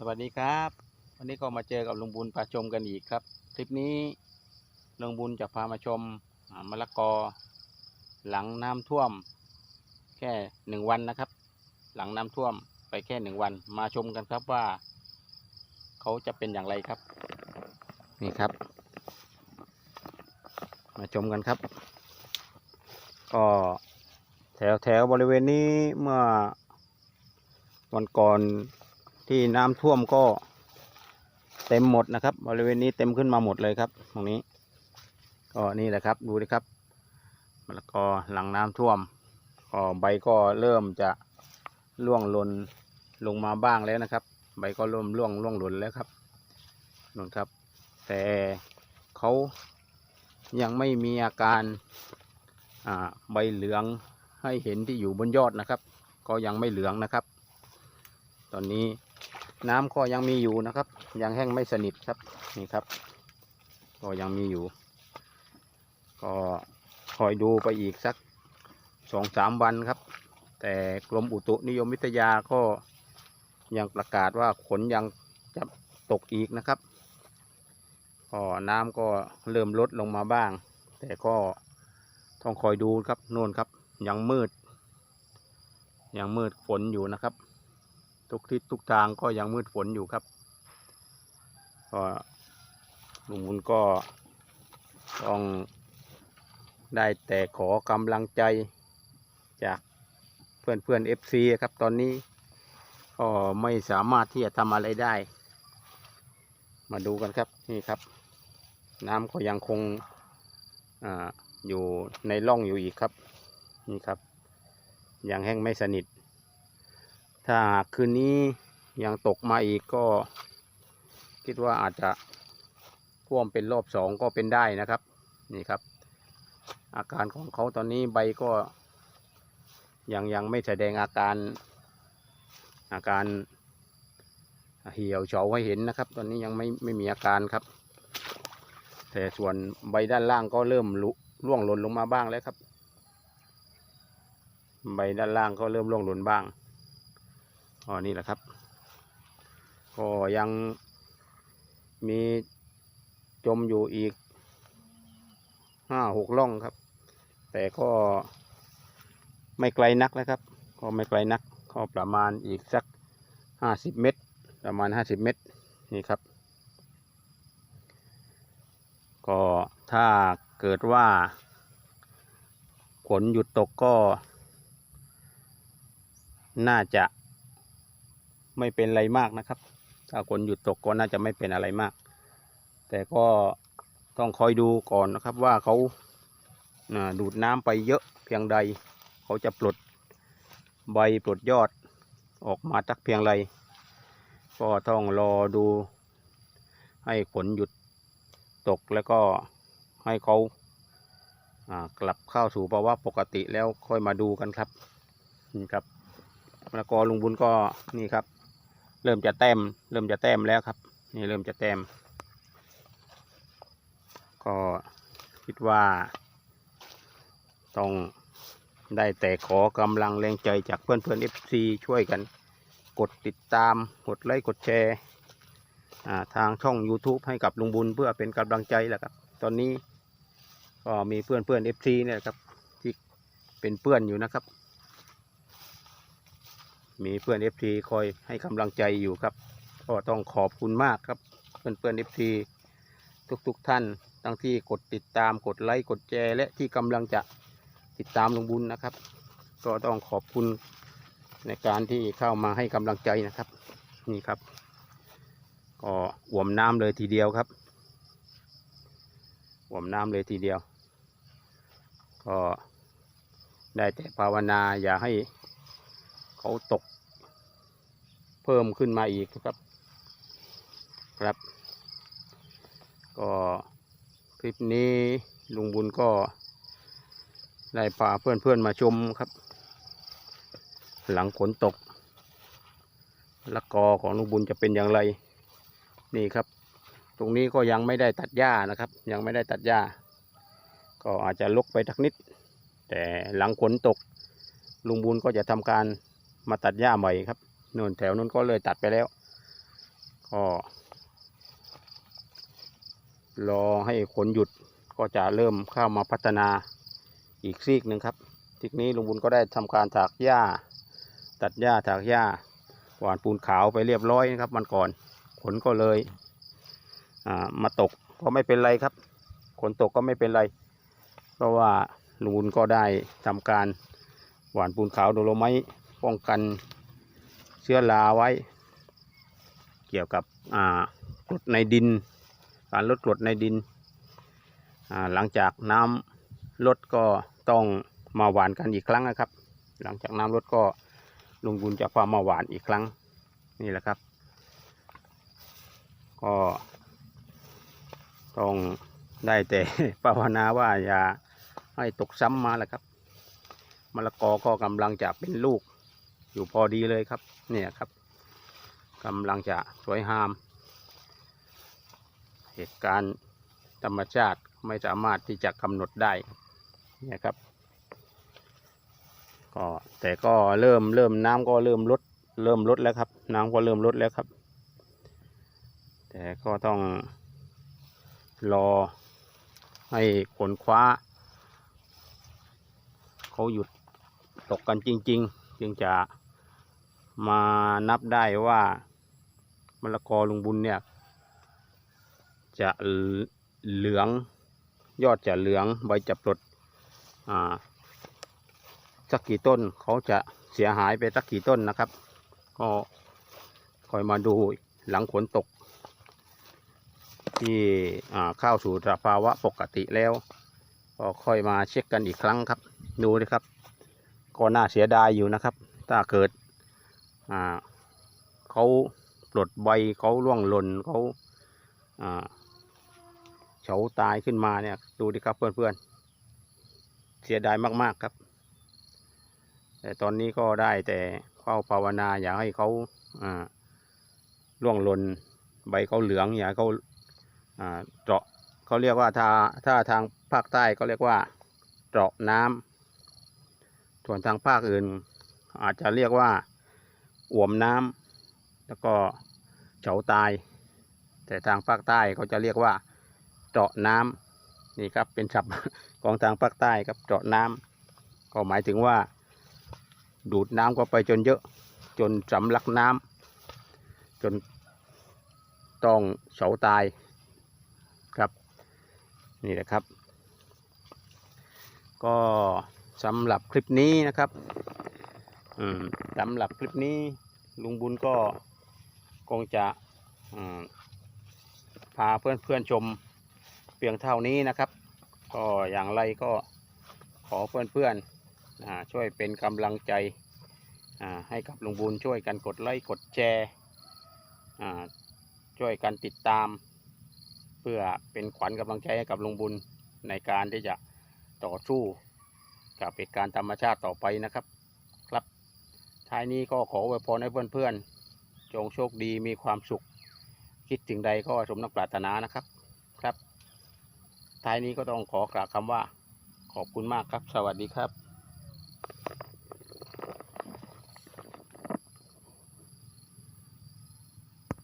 สวัสดีครับ วันนี้ก็มาเจอกับลุงบุญพาชมกันอีกครับ คลิปนี้ลุงบุญจะพามาชมมะละกอ หลังน้ำท่วม แค่หนึ่งวันนะครับ หลังน้ำท่วมไปแค่หนึ่งวัน มาชมกันครับว่า เขาจะเป็นอย่างไรครับ นี่ครับ มาชมกันครับ ก็แถวแถวบริเวณนี้เมื่อวันก่อน ที่น้ำท่วมก็เต็มหมดนะครับ บริเวณนี้เต็มขึ้นมาหมดเลยครับ ตรงนี้ก็นี่แหละครับ ดูดิครับมะละกอหลังน้ำท่วมก็ใบก็เริ่มจะร่วงหล่นลงมาบ้างแล้วนะครับ ใบก็เริ่มร่วงร่วงหล่นแล้วครับนนครับ แต่เขายังไม่มีอาการใบเหลืองให้เห็นที่อยู่บนยอดนะครับ ก็ยังไม่เหลืองนะครับ ตอนนี้ น้ำก็ยังมีอยู่นะครับ ยังแห้งไม่สนิทครับนี่ครับ ก็ยังมีอยู่ ก็คอยดูไปอีกสักสองสามวันครับ แต่กรมอุตุนิยมวิทยาก็ยังประกาศว่าฝนยังจะตกอีกนะครับก็น้ำก็เริ่มลดลงมาบ้าง แต่ก็ต้องคอยดูครับโน่นครับ ยังมืด ยังมืดฝนอยู่นะครับ ทุกทิศทุกทางก็ยังมืดฝนอยู่ครับ ก็ลุงบุญก็ต้องได้แต่ขอกำลังใจจากเพื่อนเพื่อนเอฟซีครับตอนนี้ก็ไม่สามารถที่จะทำอะไรได้ มาดูกันครับนี่ครับ น้ำก็ยังคงออยู่ในร่องอยู่อีกครับนี่ครับ ยังแห้งไม่สนิท ถ้าหากคืนนี้ยังตกมาอีกก็ คิดว่าอาจจะท่วมเป็นรอบสองก็เป็นได้นะครับ นี่ครับ อาการของเขาตอนนี้ใบก็ยังยังไม่แสดงอาการ อาการเหี่ยวเฉาให้เห็นนะครับ ตอนนี้ยังไม่ไม่มีอาการครับ แต่ส่วนใบด้านล่างก็เริ่มรุร่วงหล่นลงมาบ้างแล้วครับ ใบด้านล่างก็เริ่มร่วงหล่นบ้าง อ๋อนี่แหละครับ ก็ยังมีจมอยู่อีกห้าหกล่องครับ แต่ก็ไม่ไกลนักนะครับ ก็ไม่ไกลนักก็ประมาณอีกสักห้าสิบเมตร ประมาณห้าสิบเมตรนี่ครับ ก็ถ้าเกิดว่าฝนหยุดตกก็ น่าจะ ไม่เป็นอะไรมากนะครับ ถ้าฝนหยุดตกก็น่าจะไม่เป็นอะไรมาก แต่ก็ต้องคอยดูก่อนนะครับว่าเขาดูดน้ำไปเยอะเพียงใด เขาจะปลดใบปลดยอดออกมาสักเพียงไร ก็ต้องรอดูให้ฝนหยุดตกแล้วก็ให้เขากลับเข้าสู่ภาวะปกติแล้วค่อยมาดูกันครับนี่ครับมะละกอลุงบุญก็นี่ครับ ริ่มจะแต้ม เริ่มจะแต้มแล้วครับ นี่เริ่มจะแต้ม ก็คิดว่าต้องได้แต่ขอกำลังแรงใจจากเพื่อนเพื่อนเอฟซีช่วยกัน กดติดตาม กดไลค์กดแชร์ทางช่อง YouTube ให้กับลุงบุญเพื่อเป็นกำลังใจแหละครับ ตอนนี้ก็มีเพื่อนเพื่อนเอฟซีเนี่ยครับที่เป็นเพื่อนอยู่นะครับ มีเพื่อนเอฟซีคอยให้กำลังใจอยู่ครับ ก็ต้องขอบคุณมากครับ เพื่อนเพื่อนเอฟซีทุกๆทท่านทั้งที่กดติดตามกดไลค์กดแชร์และที่กำลังจะติดตามลงบุญนะครับ ก็ต้องขอบคุณในการที่เข้ามาให้กำลังใจนะครับ นี่ครับ ก็อ่วมน้ำเลยทีเดียวครับอ่วมน้ำเลยทีเดียว ก็ได้แต่ภาวนาอย่าให้ เขาตก เพิ่มขึ้นมาอีกครับ ครับ ก็คลิปนี้ลุงบุญก็ได้พาเพื่อนๆมาชมครับ หลังฝนตกละกอของลุงบุญจะเป็นอย่างไรนี่ครับ ตรงนี้ก็ยังไม่ได้ตัดหญ้านะครับ ยังไม่ได้ตัดหญ้า ก็อาจจะลกไปทักนิด แต่หลังฝนตกลุงบุญก็จะทำการ มาตัดหญ้าใหม่ครับนู่นแถวนู้นก็เลยตัดไปแล้ว ก็รอให้ฝนหยุดก็จะเริ่มเข้ามาพัฒนาอีกซีกหนึ่งครับทีนี้ลุงบุญก็ได้ทำการถากหญ้า ตัดหญ้าถากหญ้าหวานปูนขาวไปเรียบร้อยนะครับมันก่อนฝนก็เลยามาตกก็ไม่เป็นไรครับฝนตกก็ไม่เป็นไร เพราะว่าลุงบุญก็ได้ทำการหวานปูนขาวโดโลไม ป้องกันเชื้อราไว้ เกี่ยวกับกรดในดิน การลดกรดในดิน หลังจากน้ำลดก็ต้องมาหวานกันอีกครั้งนะครับ หลังจากน้ำลดก็ลงบุญจะพามาหวานอีกครั้งนี่แหละครับ ก็ต้องได้แต่ภาวนาว่าอย่าให้ตกซ้ำมาแหละครับมะละกอก็กำลังจะเป็นลูก อยู่พอดีเลยครับ เนี่ยครับกำลังจะสวยงาม เหตุการณ์ธรรมชาติไม่สามารถที่จะกำหนดได้เนี่ยครับก็แต่ก็เริ่มเริ่มน้ำก็เริ่มลดเริ่มลดแล้วครับ น้ำก็เริ่มลดแล้วครับ แต่ก็ต้องรอให้ฝนคว้า เขาหยุดตกกันจริง ๆ จึงจะ มานับได้ว่ามะละกอลุงบุญเนี่ย จะเหลือง ยอดจะเหลืองใบจะปลดอ่าสักกี่ต้นเขาจะเสียหายไปสักกี่ต้นนะครับ ก็คอยมาดูหลังฝนตก ที่เข้าสู่สภาวะปกติแล้ว ก็ค่อยมาเช็คกันอีกครั้งครับ ดูนะครับ ก็น่าเสียดายอยู่นะครับ ถ้าเกิด เขาปลดใบเขาร่วงหล่นเขาเฉาตายขึ้นมาเนี่ย ดูดิครับเพื่อนๆ เสียดายมากๆครับ แต่ตอนนี้ก็ได้แต่เข้าภาวนาอยากให้เขาอ่วงหล่นใบเขาเหลืองอยากเขาเจาะเขาเรียกว่าถ้าถ้าทางภาคใต้ก็เรียกว่าเจาะน้ำส่วนทางภาคอื่น อาจจะเรียกว่า อ่วมน้ำแล้วก็เฉาตาย แต่ทางภาคใต้เขาจะเรียกว่าเจาะน้ำนี่ครับเป็นศัพท์ของทางภาคใต้ครับเจาะน้ำก็หมายถึงว่า ดูดน้ำเข้าไปจนเยอะจนสำลักน้ำจนต้องเฉาตายครับนี่แหละครับ ก็สำหรับคลิปนี้นะครับ สำหรับคลิปนี้ลุงบุญก็คงจะพาเพื่อนเพื่อนๆชมเพียงเท่านี้นะครับ ก็อย่างไรก็ขอเพื่อนเพื่อนๆช่วยเป็นกำลังใจให้กับลุงบุญช่วยกันกดไลค์กดแชร์ช่วยกันติดตาม เพื่อเป็นขวัญกำลังใจให้กับลุงบุญในการที่จะต่อสู้กับเหตุการณ์ธรรมชาติต่อไปนะครับ ท้ายนี้ก็ขออวยพรให้เพื่อนๆ จงโชคดีมีความสุข คิดถึงใดก็สมนักปรารถนานะครับครับ ท้ายนี้ก็ต้องขอกล่าวคำว่า ขอบคุณมากครับ สวัสดีครับ